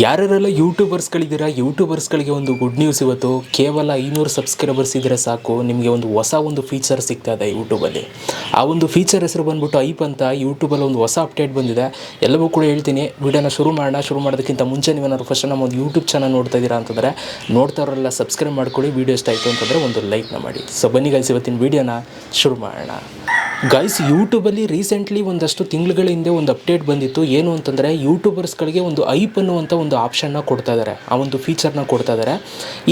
ಯಾರ್ಯಾರೆಲ್ಲ ಯೂಟ್ಯೂಬರ್ಸ್ಗಳಿದ್ದೀರಾ ಯೂಟ್ಯೂಬರ್ಸ್ಗಳಿಗೆ ಒಂದು good news ಇವತ್ತು. ಕೇವಲ ಐನೂರು ಸಬ್ಸ್ಕ್ರೈಬರ್ಸ್ ಇದ್ದರೆ ಸಾಕು. ನಿಮಗೆ ಒಂದು ಹೊಸ ಒಂದು ಫೀಚರ್ ಸಿಗ್ತಾ ಇದೆ ಯೂಟ್ಯೂಬಲ್ಲಿ ಆ ಒಂದು ಫೀಚರ್ ಹೆಸರು ಬಂದ್ಬಿಟ್ಟು ಐಪ್ ಅಂತ ಯೂಟ್ಯೂಬಲ್ಲಿ ಒಂದು ಹೊಸ ಅಪ್ಡೇಟ್ ಬಂದಿದೆ. ಎಲ್ಲವೂ ಕೂಡ ಹೇಳ್ತೀನಿ. ವಿಡಿಯೋನ ಶುರು ಮಾಡೋಣ. ಶುರು ಮಾಡೋದಕ್ಕಿಂತ ಮುಂಚೆ ನೀವೇನಾದ್ರು ಫಸ್ಟ್ ನಮ್ಮ ಒಂದು ಯೂಟ್ಯೂಬ್ ಚಾನಲ್ ನೋಡ್ತಾ ಇದ್ದೀರಾ ಅಂತಂದರೆ ನೋಡ್ತಾವ್ರೆಲ್ಲ ಸಬ್ಸ್ಕ್ರೈಬ್ ಮಾಡ್ಕೊಳ್ಳಿ. ವೀಡಿಯೋ ಇಷ್ಟ ಆಯಿತು ಅಂತಂದರೆ ಒಂದು ಲೈಕ್ನ ಮಾಡಿ. ಸೊ ಬನ್ನಿ ಗೈಸ್ ಇವತ್ತಿನ ವೀಡಿಯೋನ ಶುರು ಮಾಡೋಣ. ಗೈಸ್ ಯೂಟ್ಯೂಬಲ್ಲಿ ರೀಸೆಂಟ್ಲಿ ಒಂದಷ್ಟು ತಿಂಗಳುಗಳ ಹಿಂದೆ ಒಂದು ಅಪ್ಡೇಟ್ ಬಂದಿತ್ತು. ಏನು ಅಂತಂದರೆ ಯೂಟ್ಯೂಬರ್ಸ್ಗಳಿಗೆ ಒಂದು ಐಪ್ ಅನ್ನುವಂಥ ಒಂದು ಆಪ್ಷನ್ನ ಕೊಡ್ತಾ ಇದ್ದಾರೆ ಆ ಒಂದು ಫೀಚರ್ನ ಕೊಡ್ತಾ ಇದ್ದಾರೆ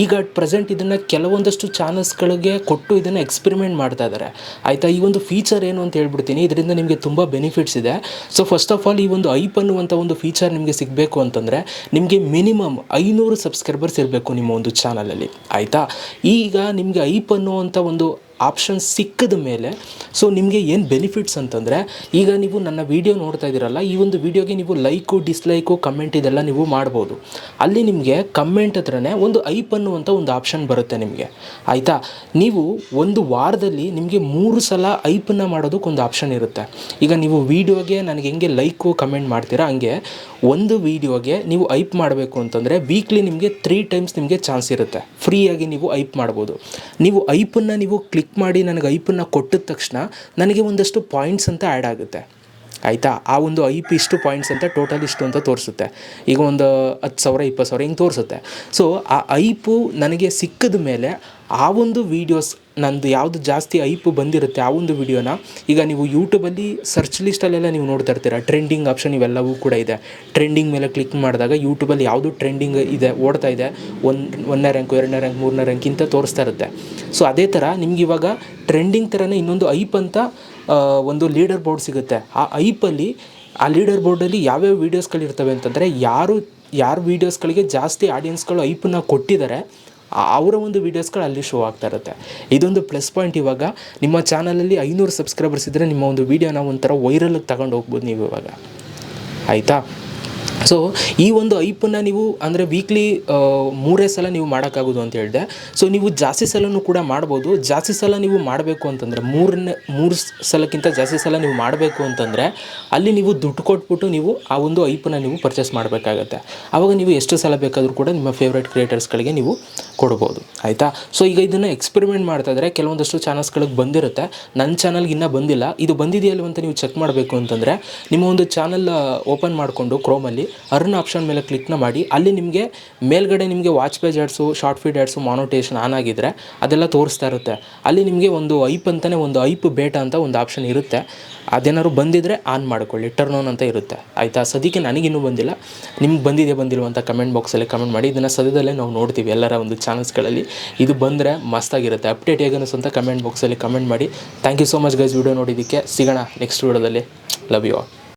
ಈಗ ಅಟ್ ಪ್ರೆಸೆಂಟ್ ಇದನ್ನು ಕೆಲವೊಂದಷ್ಟು ಚಾನಲ್ಸ್ಗಳಿಗೆ ಕೊಟ್ಟು ಇದನ್ನು ಎಕ್ಸ್ಪೆರಿಮೆಂಟ್ ಮಾಡ್ತಾ ಇದ್ದಾರೆ ಆಯಿತಾ? ಈ ಒಂದು ಫೀಚರ್ ಏನು ಅಂತ ಹೇಳ್ಬಿಡ್ತೀನಿ. ಇದರಿಂದ ನಿಮಗೆ ತುಂಬ ಬೆನಿಫಿಟ್ಸ್ ಇದೆ. ಸೊ ಫಸ್ಟ್ ಆಫ್ ಆಲ್ ಈ ಒಂದು ಐಪ್ ಅನ್ನುವಂಥ ಒಂದು ಫೀಚರ್ ನಿಮಗೆ ಸಿಗಬೇಕು ಅಂತಂದರೆ, ನಿಮಗೆ ಮಿನಿಮಮ್ ಐನೂರು ಸಬ್ಸ್ಕ್ರೈಬರ್ಸ್ ಇರಬೇಕು ನಿಮ್ಮ ಒಂದು ಚಾನಲಲ್ಲಿ ಆಯಿತಾ? ಈಗ ನಿಮಗೆ ಐಪ್ ಅನ್ನುವಂಥ ಒಂದು ಆಪ್ಷನ್ ಸಿಕ್ಕಿದ ಮೇಲೆ ಸೊ ನಿಮಗೆ ಏನು ಬೆನಿಫಿಟ್ಸ್ ಅಂತಂದರೆ, ಈಗ ನೀವು ನನ್ನ ವೀಡಿಯೋ ನೋಡ್ತಾ ಇದ್ದೀರಲ್ಲ, ಈ ಒಂದು ವೀಡಿಯೋಗೆ ನೀವು ಲೈಕು ಡಿಸ್ಲೈಕು ಕಮೆಂಟ್ ಇದೆಲ್ಲ ನೀವು ಮಾಡ್ಬೋದು. ಅಲ್ಲಿ ನಿಮಗೆ ಕಮೆಂಟ್ ಹತ್ರನೇ ಒಂದು ಐಪ್ ಅನ್ನುವಂಥ ಒಂದು ಆಪ್ಷನ್ ಬರುತ್ತೆ ನಿಮಗೆ. ಆಯಿತಾ? ನೀವು ಒಂದು ವಾರದಲ್ಲಿ ನಿಮಗೆ ಮೂರು ಸಲ ಐಪನ್ನು ಮಾಡೋದಕ್ಕೊಂದು ಆಪ್ಷನ್ ಇರುತ್ತೆ. ಈಗ ನೀವು ವೀಡಿಯೋಗೆ ನನಗೆ ಹೆಂಗೆ ಲೈಕು ಕಮೆಂಟ್ ಮಾಡ್ತೀರಾ? ಹಂಗೆ ಒಂದು ವೀಡಿಯೋಗೆ ನೀವು ಐಪ್ ಮಾಡಬೇಕು ಅಂತಂದರೆ ವೀಕ್ಲಿ ನಿಮಗೆ ತ್ರೀ ಟೈಮ್ಸ್ ನಿಮಗೆ ಚಾನ್ಸ್ ಇರುತ್ತೆ. ಫ್ರೀಯಾಗಿ ನೀವು ಐಪ್ ಮಾಡ್ಬೋದು. ನೀವು ಐಪನ್ನು ನೀವು ಕ್ಲಿಕ್ ಮಾಡಿ ನನಗೆ ಐಪನ್ನು ಕೊಟ್ಟಿದ ತಕ್ಷಣ ನನಗೆ ಒಂದಷ್ಟು ಪಾಯಿಂಟ್ಸ್ ಅಂತ ಆ್ಯಡ್ ಆಗುತ್ತೆ. ಆಯಿತಾ? ಆ ಒಂದು ಐಪ್ ಇಷ್ಟು ಪಾಯಿಂಟ್ಸ್ ಅಂತ ಟೋಟಲ್ ಇಷ್ಟು ಅಂತ ತೋರಿಸುತ್ತೆ. ಈಗ ಒಂದು ಹತ್ತು ಸಾವಿರ, ಇಪ್ಪತ್ತು ಸಾವಿರ ಹಿಂಗೆ ತೋರಿಸುತ್ತೆ. ಸೊ ಆ ಐಪು ನನಗೆ ಸಿಕ್ಕಿದ ಮೇಲೆ ಆ ಒಂದು ವೀಡಿಯೋಸ್ ನಂದು ಯಾವುದು ಜಾಸ್ತಿ ಐಪು ಬಂದಿರುತ್ತೆ, ಆ ಒಂದು ವಿಡಿಯೋನ ಈಗ ನೀವು ಯೂಟ್ಯೂಬಲ್ಲಿ ಸರ್ಚ್ ಲಿಸ್ಟಲ್ಲೆಲ್ಲ ನೀವು ನೋಡ್ತಾ ಇರ್ತೀರ. ಟ್ರೆಂಡಿಂಗ್ ಆಪ್ಷನ್ ಇವೆಲ್ಲವೂ ಕೂಡ ಇದೆ. ಟ್ರೆಂಡಿಂಗ್ ಮೇಲೆ ಕ್ಲಿಕ್ ಮಾಡಿದಾಗ ಯೂಟ್ಯೂಬಲ್ಲಿ ಯಾವುದು ಟ್ರೆಂಡಿಂಗ್ ಇದೆ, ಓಡ್ತಾ ಇದೆ. ಒಂದು ಒಂದನೇ ರ್ಯಾಂಕು ಎರಡನೇ ರ್ಯಾಂಕ್ ಮೂರನೇ ರ್ಯಾಂಕ್ ಇಂತ ತೋರಿಸ್ತಾ ಇರುತ್ತೆ. ಸೊ ಅದೇ ಥರ ನಿಮ್ಗೆ ಇವಾಗ ಟ್ರೆಂಡಿಂಗ್ ಥರನೇ ಇನ್ನೊಂದು ಐಪ್ ಅಂತ ಒಂದು ಲೀಡರ್ ಬೋರ್ಡ್ ಸಿಗುತ್ತೆ. ಆ ಐಪಲ್ಲಿ ಆ ಲೀಡರ್ ಬೋರ್ಡಲ್ಲಿ ಯಾವ್ಯಾವ ವೀಡಿಯೋಸ್ಗಳಿರ್ತವೆ ಅಂತಂದರೆ ಯಾರು, ಯಾರ ವೀಡಿಯೋಸ್ಗಳಿಗೆ ಜಾಸ್ತಿ ಆಡಿಯನ್ಸ್ಗಳು ಐಪನ್ನ ಕೊಟ್ಟಿದ್ದಾರೆ ಅವರ ಒಂದು ವೀಡಿಯೋಸ್ಗಳು ಅಲ್ಲಿ ಶೋ ಆಗ್ತಾ ಇರುತ್ತೆ. ಇದೊಂದು ಪ್ಲಸ್ ಪಾಯಿಂಟ್ ಇವಾಗ. ನಿಮ್ಮ ಚಾನಲಲ್ಲಿ ಐನೂರು ಸಬ್ಸ್ಕ್ರೈಬರ್ಸ್ ಇದ್ದರೆ ನಿಮ್ಮ ಒಂದು ವೀಡಿಯೋನ ಒಂಥರ ವೈರಲ್ಗೆ ತಗೊಂಡು ಹೋಗ್ಬೋದು ನೀವು ಇವಾಗ. ಆಯಿತಾ? ಸೊ ಈ ಒಂದು ಐಪನ್ನು ನೀವು ಅಂದರೆ ವೀಕ್ಲಿ ಮೂರೇ ಸಲ ನೀವು ಮಾಡೋಕ್ಕಾಗೋದು ಅಂತ ಹೇಳಿದೆ. ಸೊ ನೀವು ಜಾಸ್ತಿ ಸಲನೂ ಕೂಡ ಮಾಡ್ಬೋದು. ಜಾಸ್ತಿ ಸಲ ನೀವು ಮಾಡಬೇಕು ಅಂತಂದರೆ ಮೂರನೇ ಮೂರು ಸಲಕ್ಕಿಂತ ಜಾಸ್ತಿ ಸಲ ನೀವು ಮಾಡಬೇಕು ಅಂತಂದರೆ ಅಲ್ಲಿ ನೀವು ದುಡ್ಡು ಕೊಟ್ಬಿಟ್ಟು ನೀವು ಆ ಒಂದು ಐಪನ್ನು ನೀವು ಪರ್ಚೇಸ್ ಮಾಡಬೇಕಾಗತ್ತೆ. ಆವಾಗ ನೀವು ಎಷ್ಟು ಸಲ ಬೇಕಾದರೂ ಕೂಡ ನಿಮ್ಮ ಫೇವ್ರೇಟ್ ಕ್ರಿಯೇಟರ್ಸ್ಗಳಿಗೆ ನೀವು ಕೊಡ್ಬೋದು. ಆಯಿತಾ? ಸೊ ಈಗ ಇದನ್ನು ಎಕ್ಸ್ಪೆರಿಮೆಂಟ್ ಮಾಡ್ತಾ ಇದ್ದರೆ ಕೆಲವೊಂದಷ್ಟು ಚಾನಲ್ಸ್ಗಳಿಗೆ ಬಂದಿರುತ್ತೆ. ನನ್ನ ಚಾನಲ್ಗೆ ಇನ್ನೂ ಬಂದಿಲ್ಲ. ಇದು ಬಂದಿದೆಯಲ್ವ ಅಂತ ನೀವು ಚೆಕ್ ಮಾಡಬೇಕು ಅಂತಂದರೆ ನಿಮ್ಮ ಒಂದು ಚಾನಲ್ ಓಪನ್ ಮಾಡಿಕೊಂಡು ಕ್ರೋಮಲ್ಲಿ ಅರ್ನ್ ಆಪ್ಷನ್ ಮೇಲೆ ಕ್ಲಿಕ್ನ ಮಾಡಿ. ಅಲ್ಲಿ ನಿಮಗೆ ಮೇಲ್ಗಡೆ ನಿಮಗೆ watch page ads short feed ads monetization on ಆಗಿದ್ದರೆ ಅದೆಲ್ಲ ತೋರಿಸ್ತಾ ಇರುತ್ತೆ. ಅಲ್ಲಿ ನಿಮಗೆ ಒಂದು ಐಪ್ ಅಂತಲೇ ಒಂದು ಐಪ್ ಬೇಟ ಅಂತ ಒಂದು ಆಪ್ಷನ್ ಇರುತ್ತೆ. ಅದೇನಾದ್ರು ಬಂದಿದ್ದರೆ ಆನ್ ಮಾಡ್ಕೊಳ್ಳಿ. ಟರ್ನ್ ಆನ್ ಅಂತ ಇರುತ್ತೆ. ಆಯಿತಾ? ಸದ್ಯಕ್ಕೆ ನನಗಿನ್ನೂ ಬಂದಿಲ್ಲ. ನಿಮ್ಗೆ ಬಂದಿದೆ ಬಂದಿಲ್ಲ ಅಂತ ಕಮೆಂಟ್ ಬಾಕ್ಸಲ್ಲಿ ಕಮೆಂಟ್ ಮಾಡಿ. ಇದನ್ನು ಸದ್ಯದಲ್ಲೇ ನಾವು ನೋಡ್ತೀವಿ ಎಲ್ಲರ ಒಂದು ಚಾನಲ್ಸ್ಗಳಲ್ಲಿ ಇದು ಬಂದರೆ ಮಸ್ತಾಗಿರುತ್ತೆ ಅಪ್ಡೇಟ್ ಹೇಗೆ ಅಂತ ಕಮೆಂಟ್ ಬಾಕ್ಸಲ್ಲಿ ಕಮೆಂಟ್ ಮಾಡಿ. Thank you so much guys video ನೋಡಿದ್ದಕ್ಕೆ ಸಿಗೋಣ ನೆಕ್ಸ್ಟ್ ವಿಡಿಯೋದಲ್ಲಿ ಲವ್ ಯು ಆಲ್